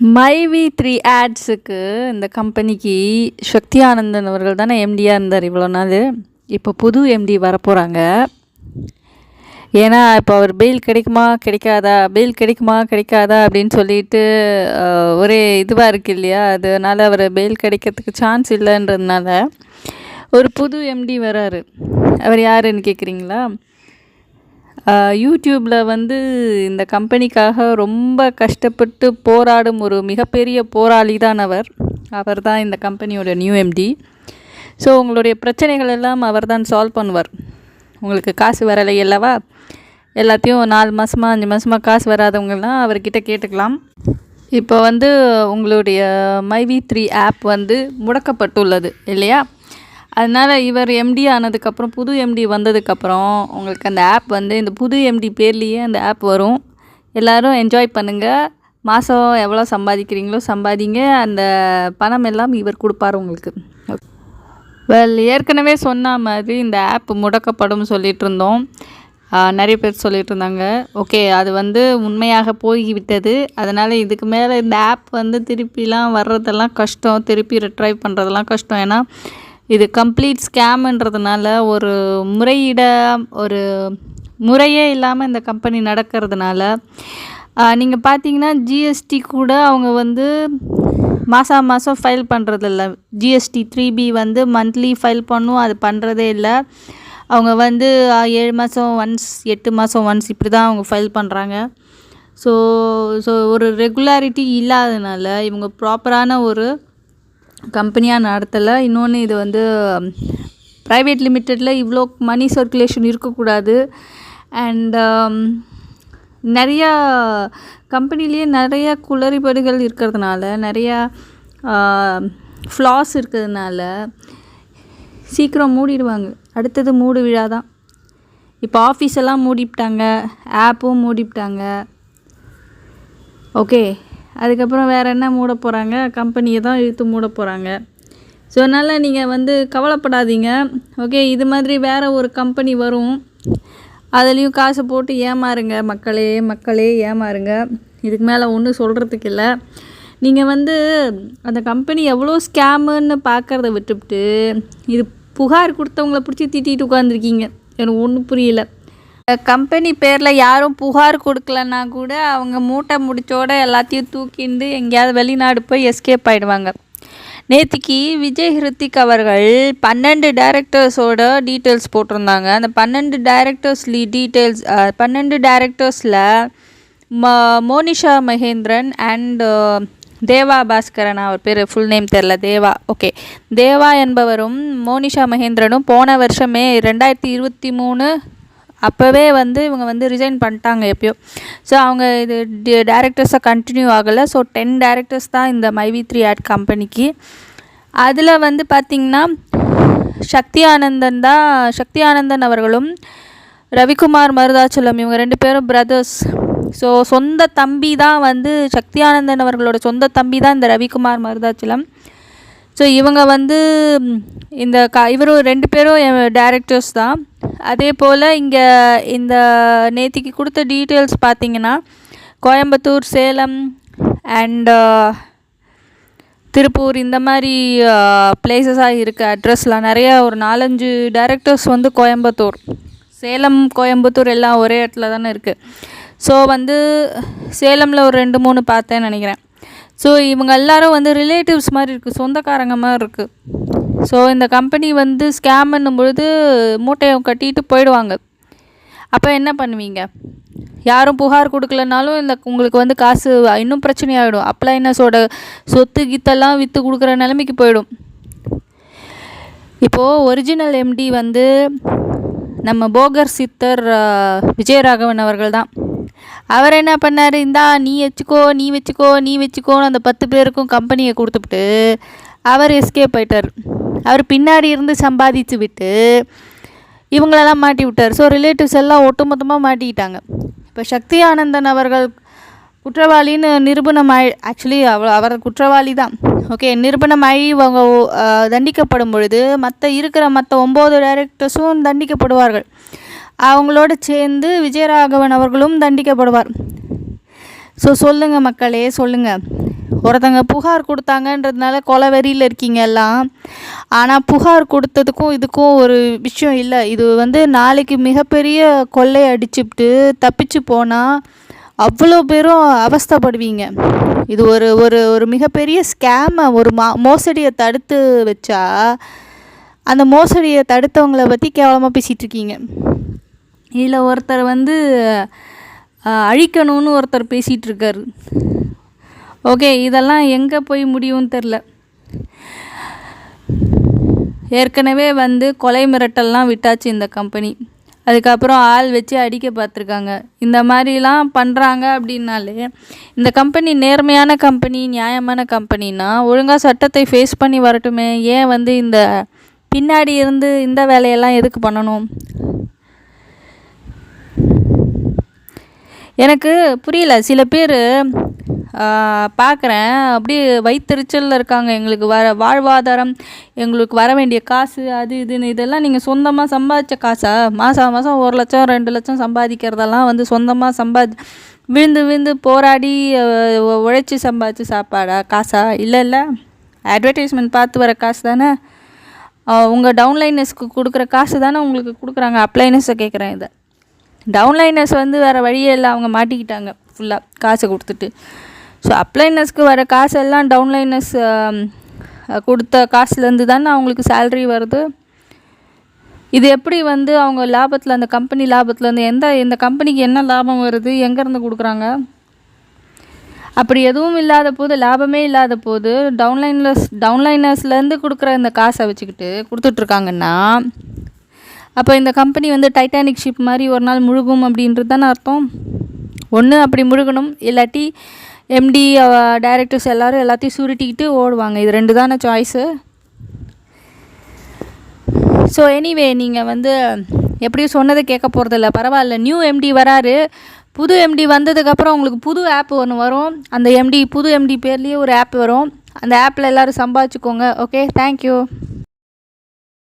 மைவி த்ரீ ஆட்ஸுக்கு இந்த கம்பெனிக்கு சக்தி ஆனந்தன் அவர்கள் தானே எம்டியாக இருந்தார் இவ்வளோ நாள். இப்போ புது எம்டி வரப்போகிறாங்க ஏன்னா இப்போ அவர் பெயில் கிடைக்குமா கிடைக்காதா பெயில் கிடைக்குமா கிடைக்காதா அப்படின்னு சொல்லிட்டு ஒரே இதுவாக இருக்கு இல்லையா? அதனால் அவர் பெயில் கிடைக்கிறதுக்கு சான்ஸ் இல்லைன்றதுனால ஒரு புது எம்டி வராரு. அவர் யாருன்னு கேட்குறீங்களா யூடியூப்பில் வந்து இந்த கம்பெனிக்காக ரொம்ப கஷ்டப்பட்டு போராடும் ஒரு மிகப்பெரிய போராளி தான் அவர். அவர் தான் இந்த கம்பெனியோட நியூ எம்டி ஸோ உங்களுடைய பிரச்சனைகள் எல்லாம் அவர் தான் சால்வ் பண்ணுவார். உங்களுக்கு காசு வரலை அல்லவா? எல்லாத்தையும் நாலு மாதமாக அஞ்சு மாதமாக காசு வராதவங்கலாம் அவர்கிட்ட கேட்டுக்கலாம். இப்போ வந்து உங்களுடைய மைவி த்ரீ ஆப் வந்து முடக்கப்பட்டுள்ளது இல்லையா? அதனால் இவர் எம்டி ஆனதுக்கப்புறம் புது எம்டி வந்ததுக்கப்புறம் உங்களுக்கு அந்த ஆப் வந்து இந்த புது எம்டி பேர்லேயே அந்த ஆப் வரும். எல்லோரும் என்ஜாய் பண்ணுங்கள் மாதம் எவ்வளோ சம்பாதிக்கிறீங்களோ சம்பாதிங்க. அந்த பணம் எல்லாம் இவர் கொடுப்பார் உங்களுக்கு. வெல் ஏற்கனவே சொன்ன மாதிரி இந்த ஆப் முடக்கப்படும் சொல்லிகிட்டு இருந்தோம். நிறைய பேர் சொல்லிட்டு இருந்தாங்க. ஓகே அது வந்து உண்மையாக போய்விட்டது. அதனால் இதுக்கு மேலே இந்த ஆப் வந்து திருப்பிலாம் வர்றதெல்லாம் கஷ்டம். திருப்பி ரிட்ரைவ் பண்ணுறதெல்லாம் கஷ்டம். ஏன்னா இது கம்ப்ளீட் ஸ்கேம்ன்றதுனால ஒரு முறையிட ஒரு முறையே இல்லாமல் இந்த கம்பெனி நடக்கிறதுனால நீங்கள் பார்த்தீங்கன்னா ஜிஎஸ்டி கூட அவங்க வந்து மாதம் மாதம் ஃபைல் பண்ணுறதில்ல ஜிஎஸ்டி த்ரீ பி வந்து மந்த்லி ஃபைல் பண்ணும் அது பண்ணுறதே இல்லை. அவங்க வந்து ஏழு மாதம் ஒன்ஸ் எட்டு மாதம் ஒன்ஸ் இப்படி தான் அவங்க ஃபைல் பண்ணுறாங்க ஸோ ஸோ ஒரு ரெகுலாரிட்டி இல்லாததுனால இவங்க ப்ராப்பரான ஒரு கம்பெனியாக நடத்தலை. இன்னொன்று இது வந்து ப்ரைவேட் லிமிட்டடில் இவ்வளோ மணி சர்க்குலேஷன் இருக்கக்கூடாது. அண்ட் um, நிறையா கம்பெனிலேயே நிறையா குளறுபடுகள் இருக்கிறதுனால நிறையா ஃப்ளாஸ் இருக்கிறதுனால சீக்கிரம் மூடிடுவாங்க. அடுத்தது மூடு விழா தான் இப்போ ஆஃபீஸ் எல்லாம் மூடிவிட்டாங்க ஆப்பும் மூடிவிட்டாங்க ஓகே அதுக்கப்புறம் வேறு என்ன மூட போகிறாங்க கம்பெனியை தான் இழுத்து மூட போகிறாங்க ஸோ அதனால் நீங்கள் வந்து கவலைப்படாதீங்க. ஓகே இது மாதிரி வேறு ஒரு கம்பெனி வரும். அதுலேயும் காசு போட்டு ஏமாறுங்க மக்களே மக்களே ஏமாறுங்க. இதுக்கு மேலே ஒன்றும் சொல்கிறதுக்கு இல்லை. நீங்கள் வந்து அந்த கம்பெனி எவ்வளோ ஸ்கேமுன்னு பார்க்குறத விட்டுவிட்டு இது புகார் கொடுத்தவங்கள பிடிச்சி திட்டிகிட்டு உட்காந்துருக்கீங்க எனக்கு ஒன்றும் புரியல. கம்பெனி பேரில் யாரும் புகார் கொடுக்கலன்னா கூட அவங்க மூட்டை முடிச்சோட எல்லாத்தையும் தூக்கிண்டு எங்கேயாவது வெளிநாடு போய் எஸ்கேப் ஆகிடுவாங்க நேற்றுக்கு விஜய் ஹிருத்திக் அவர்கள் பன்னெண்டு டேரக்டர்ஸோட டீட்டெயில்ஸ் போட்டிருந்தாங்க. அந்த பன்னெண்டு டேரக்டர்ஸ்லி டீட்டெயில்ஸ் பன்னெண்டு டேரக்டர்ஸில் ம மோனிஷா மகேந்திரன் அண்ட் தேவா பாஸ்கரன் அவர் பேர் ஃபுல் நேம் தெரில தேவா. ஓகே தேவா என்பவரும் மோனிஷா மகேந்திரனும் போன வருஷமே ரெண்டாயிரத்தி இருபத்தி மூணு அப்போவே வந்து இவங்க வந்து ரிசைன் பண்ணிட்டாங்க எப்பயோ. ஸோ அவங்க இது டேரக்டர்ஸாக கண்டினியூ ஆகலை. ஸோ டென் டேரக்டர்ஸ் தான் இந்த மைவி த்ரீ ஆட் கம்பெனிக்கு அதில் வந்து பார்த்திங்கன்னா சக்தி ஆனந்தன் தான் சக்தி ஆனந்தன் அவர்களும் ரவிக்குமார் மருதாச்சலம் இவங்க ரெண்டு பேரும் பிரதர்ஸ் ஸோ சொந்த தம்பி தான் வந்து சக்தி ஆனந்தன் அவர்களோட சொந்த தம்பி தான் இந்த ரவிக்குமார் மருதாச்சலம். ஸோ இவங்க வந்து இந்த க இவரும் ரெண்டு பேரும் டேரக்டர்ஸ் தான். அதே போல் இங்கே இந்த நேத்திக்கு கொடுத்த டீட்டெயில்ஸ் பார்த்தீங்கன்னா கோயம்புத்தூர் சேலம் அண்ட் திருப்பூர் இந்த மாதிரி பிளேசஸாக இருக்குது அட்ரஸ்லாம் நிறைய ஒரு நாலஞ்சு டேரக்டர்ஸ் வந்து கோயம்புத்தூர். சேலம் கோயம்புத்தூர் எல்லாம் ஒரே இடத்துல தானே இருக்குது ஸோ வந்து சேலமில் ஒரு ரெண்டு மூணு பார்த்தேன்னு நினைக்கிறேன். ஸோ இவங்க எல்லாரும் வந்து ரிலேட்டிவ்ஸ் மாதிரி இருக்குது சொந்தக்காரங்க மாதிரி இருக்குது ஸோ இந்த கம்பெனி வந்து ஸ்கேம் பண்ணும்பொழுது மூட்டையை கட்டிட்டு போயிடுவாங்க. அப்போ என்ன பண்ணுவீங்க? யாரும் புகார் கொடுக்கலனாலும் இந்த உங்களுக்கு வந்து காசு இன்னும் பிரச்சனையாகிடும் அப்ளைனஸோட சொத்து கித்தெல்லாம் விற்று கொடுக்குற நிலைமைக்கு போயிடும். இப்போது ஒரிஜினல் எம்டி வந்து நம்ம போகர் சித்தர் விஜயராகவன் அவர்கள் தான். அவர் என்ன பண்ணார்? இந்தா நீ வச்சுக்கோ நீ வச்சுக்கோ நீ வச்சுக்கோன்னு அந்த பத்து பேருக்கும் கம்பெனியை கொடுத்துப்புட்டு அவர் எஸ்கேப் ஆயிட்டார். அவர் பின்னாடி இருந்து சம்பாதிச்சு விட்டு இவங்களெல்லாம் மாட்டி விட்டார். ஸோ ரிலேட்டிவ்ஸ் எல்லாம் ஒட்டுமொத்தமாக மாட்டிக்கிட்டாங்க. இப்போ சக்தி ஆனந்தன் அவர்கள் குற்றவாளின்னு நிரூபணம் ஆயி ஆக்சுவலி அவ அவர் குற்றவாளி தான். ஓகே நிரூபணமாகி அவங்க தண்டிக்கப்படும் பொழுது மற்ற இருக்கிற மற்ற ஒம்பது டைரக்டர்ஸும் தண்டிக்கப்படுவார்கள். அவங்களோட சேர்ந்து விஜயராகவன் அவர்களும் தண்டிக்கப்படுவார். ஸோ சொல்லுங்கள் மக்களே சொல்லுங்கள் ஒருத்தங்க புகார் கொடுத்தாங்கன்றதுனால கொலை வெறியில் இருக்கீங்க எல்லாம். ஆனால் புகார் கொடுத்ததுக்கும் இதுக்கும் ஒரு விஷயம் இல்லை. இது வந்து நாளைக்கு மிகப்பெரிய கொள்ளை அடிச்சுட்டு தப்பிச்சு போனால் அவ்வளோ பேரும் அவஸ்தைப்படுவீங்க. இது ஒரு ஒரு ஒரு மிகப்பெரிய ஸ்கேமை ஒரு மா மோசடியை தடுத்து வச்சா அந்த மோசடியை தடுத்தவங்கள பற்றி கேவலமாக பேசிகிட்டு இருக்கீங்க. இதில் ஒருத்தர் வந்து அழிக்கணும்னு ஒருத்தர் பேசிகிட்டு இருக்காரு ஓகே இதெல்லாம் எங்கே போய் முடியும்னு தெரில. ஏற்கனவே வந்து கொலை மிரட்டல்லாம் விட்டாச்சு இந்த கம்பெனி. அதுக்கப்புறம் ஆள் வச்சு அடிக்க பார்த்துருக்காங்க. இந்த மாதிரிலாம் பண்ணுறாங்க அப்படின்னாலே இந்த கம்பெனி நேர்மையான கம்பெனி நியாயமான கம்பெனின்னா ஒழுங்காக சட்டத்தை ஃபேஸ் பண்ணி வரட்டுமே. ஏன் வந்து இந்த பின்னாடி இருந்து இந்த வேலையெல்லாம் எதுக்கு பண்ணணும்? எனக்கு புரியல சில பேர் பார்க்குறேன் அப்படியே வயிற்றுச்சலில் இருக்காங்க. எங்களுக்கு வர வாழ்வாதாரம் எங்களுக்கு வர வேண்டிய காசு அது இதுன்னு. இதெல்லாம் நீங்கள் சொந்தமாக சம்பாதிச்ச காசா? மாதம் மாதம் ஒரு லட்சம் ரெண்டு லட்சம் சம்பாதிக்கிறதெல்லாம் வந்து சொந்தமாக சம்பாதி விழுந்து விழுந்து போராடி உழைச்சி சம்பாதிச்சு சாப்பாடா? காசா? இல்லை இல்லை. அட்வர்டைஸ்மெண்ட் பார்த்து வர காசு தானே? உங்கள் டவுன்லைனஸ்க்கு கொடுக்குற காசு தானே உங்களுக்கு கொடுக்குறாங்க? அப்ளைனஸை கேட்குறேன் இதை. டவுன்லைனர்ஸ் வந்து வேறு வழியே இல்லை அவங்க மாட்டிக்கிட்டாங்க ஃபுல்லாக காசை கொடுத்துட்டு. ஸோ அப்ளைனர்ஸ்க்கு வர காசெல்லாம் டவுன்லைனர்ஸ் கொடுத்த காசுலேருந்து தானே அவங்களுக்கு சேல்ரி வருது. இது எப்படி வந்து அவங்க லாபத்தில் அந்த கம்பெனி லாபத்துலேருந்து எந்த இந்த கம்பெனிக்கு என்ன லாபம் வருது எங்கேருந்து கொடுக்குறாங்க? அப்படி எதுவும் இல்லாத போது லாபமே இல்லாத போது டவுன்லைனர்ஸ் டவுன்லைனர்ஸ்லேருந்து கொடுக்குற இந்த காசை வச்சுக்கிட்டு கொடுத்துட்ருக்காங்கன்னா அப்போ இந்த கம்பெனி வந்து டைட்டானிக் ஷிப் மாதிரி ஒரு நாள் முழுகும் அப்படின்றது தானே அர்த்தம்? ஒன்று அப்படி முழுகணும். இல்லாட்டி எம்டி டைரக்டர்ஸ் எல்லோரும் எல்லாத்தையும் சுருட்டிக்கிட்டு ஓடுவாங்க. இது ரெண்டு தானே சாய்ஸு ஸோ எனிவே நீங்கள் வந்து எப்படியும் சொன்னதை கேட்க போகிறதில்ல பரவாயில்ல நியூ எம்டி வராரு. புது எம்டி வந்ததுக்கப்புறம் உங்களுக்கு புது ஆப் ஒன்று வரும். அந்த எம்டி புது எம்டி பேர்லேயே ஒரு ஆப் வரும். அந்த ஆப்பில் எல்லோரும் சம்பாதிச்சுக்கோங்க. Okay thank you